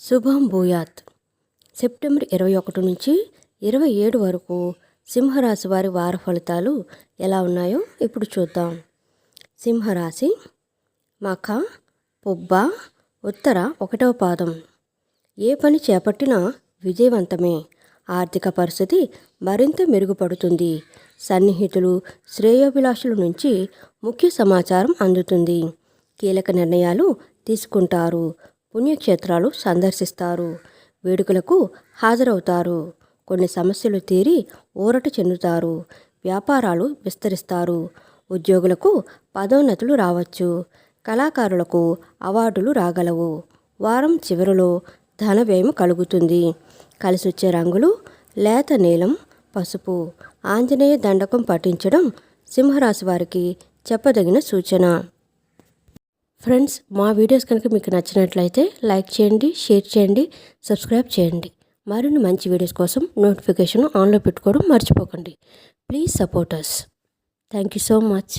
శుభం భూయాత్. సెప్టెంబర్ ఇరవై ఒకటి నుంచి ఇరవై ఏడు వరకు సింహరాశి వారి వార ఫలితాలు ఎలా ఉన్నాయో ఇప్పుడు చూద్దాం. సింహరాశి మఖ పుబ్బ ఉత్తర ఒకటవ పాదం. ఏ పని చేపట్టినా విజయవంతమే. ఆర్థిక పరిస్థితి మరింత మెరుగుపడుతుంది. సన్నిహితులు శ్రేయోభిలాషుల నుంచి ముఖ్య సమాచారం అందుతుంది. కీలక నిర్ణయాలు తీసుకుంటారు. పుణ్యక్షేత్రాలు సందర్శిస్తారు. వేడుకలకు హాజరవుతారు. కొన్ని సమస్యలు తీరి ఊరట చెందుతారు. వ్యాపారాలు విస్తరిస్తారు. ఉద్యోగులకు పదోన్నతులు రావచ్చు. కళాకారులకు అవార్డులు రాగలవు. వారం చివరిలో ధన వ్యయం కలుగుతుంది. కలిసొచ్చే రంగులు లేత నీలం పసుపు ఆంజనేయ దండకం పఠించడం సింహరాశి వారికి చెప్పదగిన సూచన. ఫ్రెండ్స్ మా వీడియోస్ కనుక మీకు నచ్చినట్లయితే లైక్ చేయండి షేర్ చేయండి సబ్స్క్రైబ్ చేయండి. మరిన్ని మంచి వీడియోస్ కోసం నోటిఫికేషన్ ఆన్లో పెట్టుకోవడం మర్చిపోకండి. Please support us thank you so much